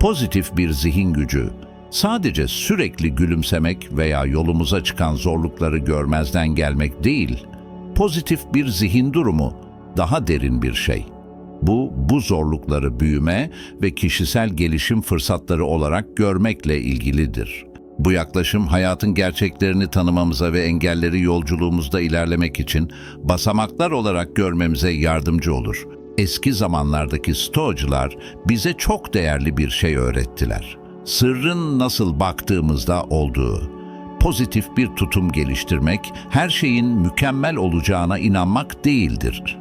Pozitif bir zihin gücü, sadece sürekli gülümsemek veya yolumuza çıkan zorlukları görmezden gelmek değil, pozitif bir zihin durumu daha derin bir şey. Bu, bu zorlukları büyüme ve kişisel gelişim fırsatları olarak görmekle ilgilidir. Bu yaklaşım hayatın gerçeklerini tanımamıza ve engelleri yolculuğumuzda ilerlemek için basamaklar olarak görmemize yardımcı olur. Eski zamanlardaki stoacılar bize çok değerli bir şey öğrettiler. Sırrın nasıl baktığımızda olduğu. Pozitif bir tutum geliştirmek, her şeyin mükemmel olacağına inanmak değildir.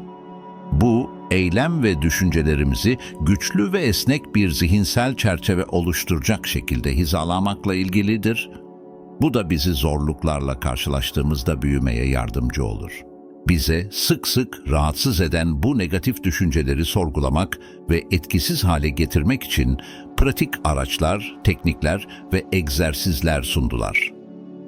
Bu, eylem ve düşüncelerimizi güçlü ve esnek bir zihinsel çerçeve oluşturacak şekilde hizalamakla ilgilidir. Bu da bizi zorluklarla karşılaştığımızda büyümeye yardımcı olur. Bize sık sık rahatsız eden bu negatif düşünceleri sorgulamak ve etkisiz hale getirmek için pratik araçlar, teknikler ve egzersizler sundular.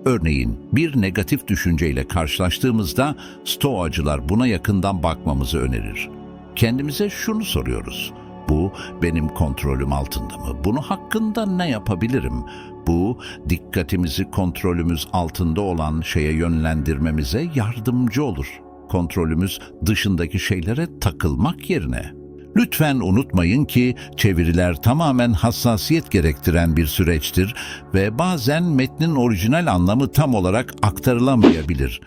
Örneğin bir negatif düşünceyle karşılaştığımızda stoacılar buna yakından bakmamızı önerir. Kendimize şunu soruyoruz. Bu benim kontrolüm altında mı? Bunu hakkında ne yapabilirim? Bu dikkatimizi kontrolümüz altında olan şeye yönlendirmemize yardımcı olur. Kontrolümüz dışındaki şeylere takılmak yerine. Lütfen unutmayın ki çeviriler tamamen hassasiyet gerektiren bir süreçtir ve bazen metnin orijinal anlamı tam olarak aktarılamayabilir.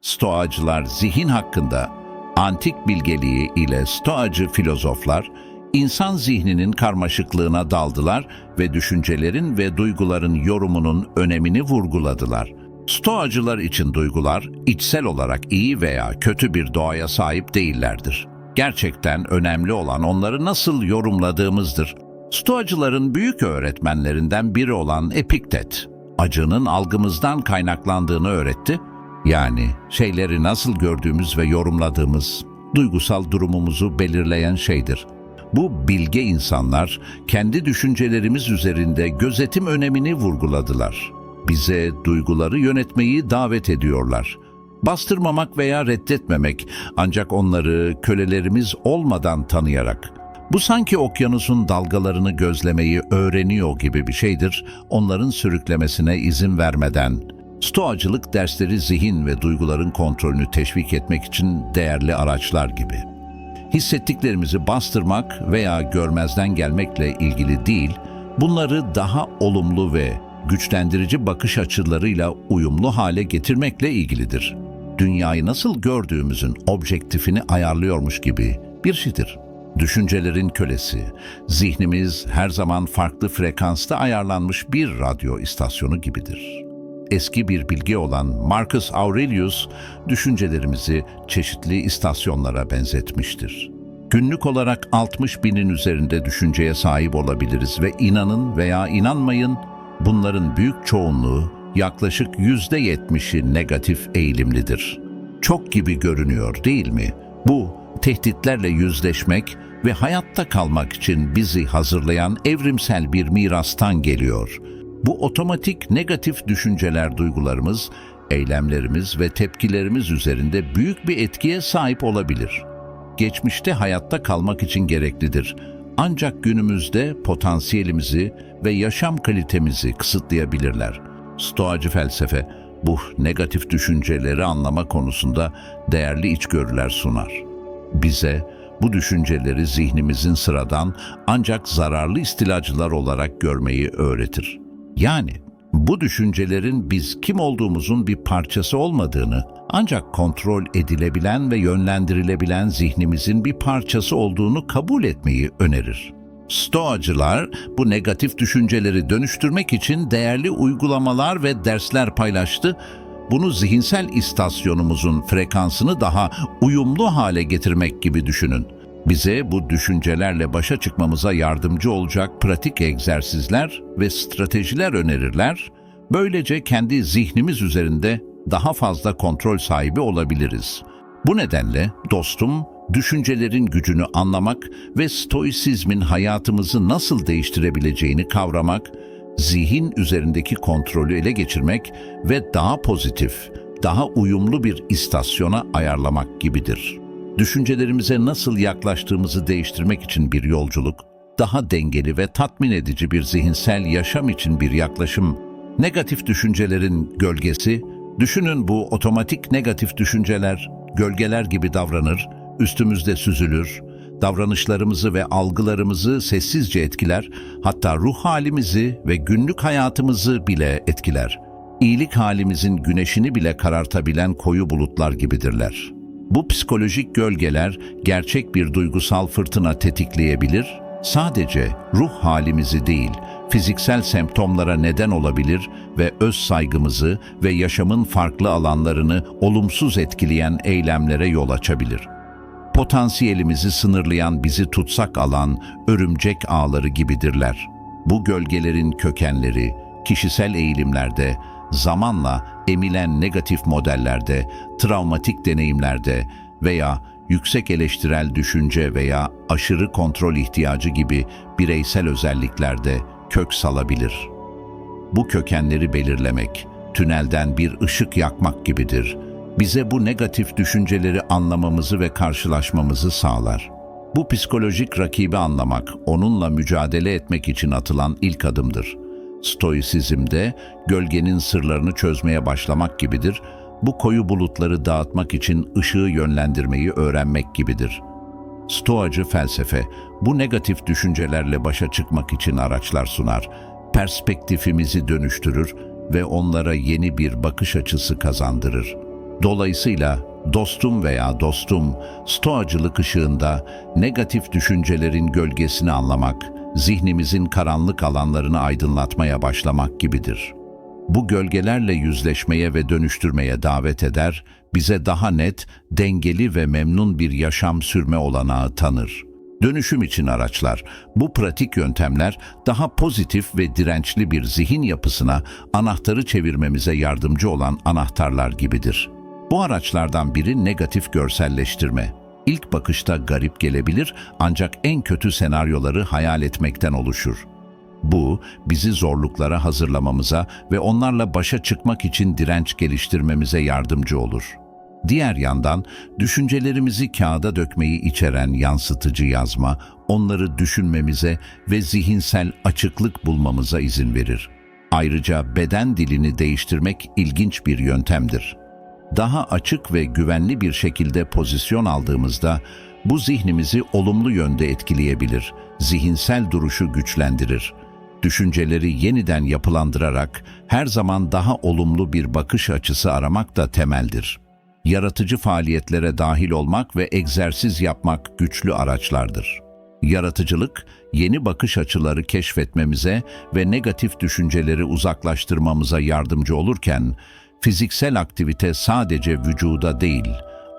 Stoacılar zihin hakkında antik bilgeliği ile stoacı filozoflar insan zihninin karmaşıklığına daldılar ve düşüncelerin ve duyguların yorumunun önemini vurguladılar. Stoacılar için duygular içsel olarak iyi veya kötü bir doğaya sahip değillerdir. Gerçekten önemli olan onları nasıl yorumladığımızdır. Stoacıların büyük öğretmenlerinden biri olan Epiktet, acının algımızdan kaynaklandığını öğretti yani şeyleri nasıl gördüğümüz ve yorumladığımız duygusal durumumuzu belirleyen şeydir. Bu bilge insanlar kendi düşüncelerimiz üzerinde gözetim önemini vurguladılar. Bize duyguları yönetmeyi davet ediyorlar. Bastırmamak veya reddetmemek ancak onları kölelerimiz olmadan tanıyarak. Bu sanki okyanusun dalgalarını gözlemeyi öğreniyor gibi bir şeydir, onların sürüklemesine izin vermeden. Stoacılık dersleri zihin ve duyguların kontrolünü teşvik etmek için değerli araçlar gibi. Hissettiklerimizi bastırmak veya görmezden gelmekle ilgili değil, bunları daha olumlu ve güçlendirici bakış açılarıyla uyumlu hale getirmekle ilgilidir. Dünyayı nasıl gördüğümüzün objektifini ayarlıyormuş gibi bir şeydir. Düşüncelerin kölesi, zihnimiz her zaman farklı frekansta ayarlanmış bir radyo istasyonu gibidir eski bir bilgi olan Marcus Aurelius düşüncelerimizi çeşitli istasyonlara benzetmiştir. Günlük olarak 60 binin üzerinde düşünceye sahip olabiliriz ve inanın veya inanmayın bunların büyük çoğunluğu yaklaşık %70'i negatif eğilimlidir. Çok gibi görünüyor değil mi? Bu tehditlerle yüzleşmek ve hayatta kalmak için bizi hazırlayan evrimsel bir mirastan geliyor.'' Bu otomatik negatif düşünceler duygularımız, eylemlerimiz ve tepkilerimiz üzerinde büyük bir etkiye sahip olabilir. Geçmişte hayatta kalmak için gereklidir. Ancak günümüzde potansiyelimizi ve yaşam kalitemizi kısıtlayabilirler. Stoacı felsefe bu negatif düşünceleri anlama konusunda değerli içgörüler sunar. Bize bu düşünceleri zihnimizin sıradan ancak zararlı istilacılar olarak görmeyi öğretir. Yani bu düşüncelerin biz kim olduğumuzun bir parçası olmadığını, ancak kontrol edilebilen ve yönlendirilebilen zihnimizin bir parçası olduğunu kabul etmeyi önerir. Stoacılar bu negatif düşünceleri dönüştürmek için değerli uygulamalar ve dersler paylaştı. Bunu zihinsel istasyonumuzun frekansını daha uyumlu hale getirmek gibi düşünün. Bize bu düşüncelerle başa çıkmamıza yardımcı olacak pratik egzersizler ve stratejiler önerirler. Böylece kendi zihnimiz üzerinde daha fazla kontrol sahibi olabiliriz. Bu nedenle dostum, düşüncelerin gücünü anlamak ve stoisizmin hayatımızı nasıl değiştirebileceğini kavramak, zihin üzerindeki kontrolü ele geçirmek ve daha pozitif, daha uyumlu bir istasyona ayarlamak gibidir. Düşüncelerimize nasıl yaklaştığımızı değiştirmek için bir yolculuk, daha dengeli ve tatmin edici bir zihinsel yaşam için bir yaklaşım, negatif düşüncelerin gölgesi, düşünün bu otomatik negatif düşünceler gölgeler gibi davranır, üstümüzde süzülür, davranışlarımızı ve algılarımızı sessizce etkiler, hatta ruh halimizi ve günlük hayatımızı bile etkiler. İyilik halimizin güneşini bile karartabilen koyu bulutlar gibidirler. Bu psikolojik gölgeler gerçek bir duygusal fırtına tetikleyebilir, sadece ruh halimizi değil, fiziksel semptomlara neden olabilir ve öz saygımızı ve yaşamın farklı alanlarını olumsuz etkileyen eylemlere yol açabilir. Potansiyelimizi sınırlayan bizi tutsak alan örümcek ağları gibidirler. Bu gölgelerin kökenleri kişisel eğilimlerde, zamanla emilen negatif modellerde, travmatik deneyimlerde veya yüksek eleştirel düşünce veya aşırı kontrol ihtiyacı gibi bireysel özelliklerde kök salabilir. Bu kökenleri belirlemek, tünelden bir ışık yakmak gibidir. Bize bu negatif düşünceleri anlamamızı ve karşılaşmamızı sağlar. Bu psikolojik rakibi anlamak, onunla mücadele etmek için atılan ilk adımdır. Stoisizmde gölgenin sırlarını çözmeye başlamak gibidir, bu koyu bulutları dağıtmak için ışığı yönlendirmeyi öğrenmek gibidir. Stoacı felsefe, bu negatif düşüncelerle başa çıkmak için araçlar sunar, perspektifimizi dönüştürür ve onlara yeni bir bakış açısı kazandırır. Dolayısıyla dostum veya dostum, stoacılık ışığında negatif düşüncelerin gölgesini anlamak, zihnimizin karanlık alanlarını aydınlatmaya başlamak gibidir. Bu gölgelerle yüzleşmeye ve dönüştürmeye davet eder, bize daha net, dengeli ve memnun bir yaşam sürme olanağı tanır. Dönüşüm için araçlar, bu pratik yöntemler daha pozitif ve dirençli bir zihin yapısına anahtarı çevirmemize yardımcı olan anahtarlar gibidir. Bu araçlardan biri negatif görselleştirme. İlk bakışta garip gelebilir ancak en kötü senaryoları hayal etmekten oluşur. Bu, bizi zorluklara hazırlamamıza ve onlarla başa çıkmak için direnç geliştirmemize yardımcı olur. Diğer yandan, düşüncelerimizi kağıda dökmeyi içeren yansıtıcı yazma, onları düşünmemize ve zihinsel açıklık bulmamıza izin verir. Ayrıca beden dilini değiştirmek ilginç bir yöntemdir. Daha açık ve güvenli bir şekilde pozisyon aldığımızda, bu zihnimizi olumlu yönde etkileyebilir, zihinsel duruşu güçlendirir düşünceleri yeniden yapılandırarak her zaman daha olumlu bir bakış açısı aramak da temeldir. Yaratıcı faaliyetlere dahil olmak ve egzersiz yapmak güçlü araçlardır. Yaratıcılık, yeni bakış açıları keşfetmemize ve negatif düşünceleri uzaklaştırmamıza yardımcı olurken, fiziksel aktivite sadece vücuda değil,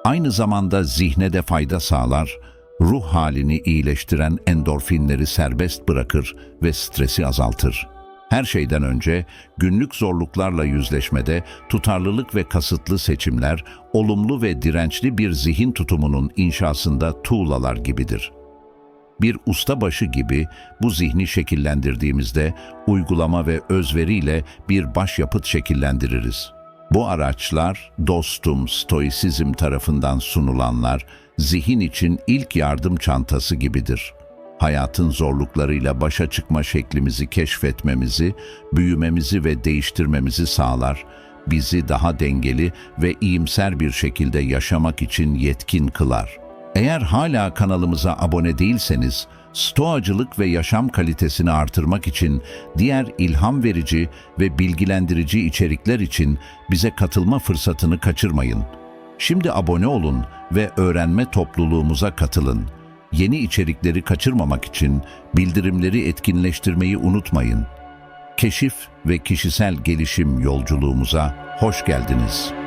aynı zamanda zihne de fayda sağlar, ruh halini iyileştiren endorfinleri serbest bırakır ve stresi azaltır. Her şeyden önce günlük zorluklarla yüzleşmede tutarlılık ve kasıtlı seçimler, olumlu ve dirençli bir zihin tutumunun inşasında tuğlalar gibidir. Bir ustabaşı gibi bu zihni şekillendirdiğimizde uygulama ve özveriyle bir başyapıt şekillendiririz. Bu araçlar dostum stoisizm tarafından sunulanlar, zihin için ilk yardım çantası gibidir. Hayatın zorluklarıyla başa çıkma şeklimizi keşfetmemizi, büyümemizi ve değiştirmemizi sağlar, bizi daha dengeli ve iyimser bir şekilde yaşamak için yetkin kılar. Eğer hala kanalımıza abone değilseniz, stoacılık ve yaşam kalitesini artırmak için diğer ilham verici ve bilgilendirici içerikler için bize katılma fırsatını kaçırmayın. Şimdi abone olun ve öğrenme topluluğumuza katılın. Yeni içerikleri kaçırmamak için bildirimleri etkinleştirmeyi unutmayın. Keşif ve kişisel gelişim yolculuğumuza hoş geldiniz.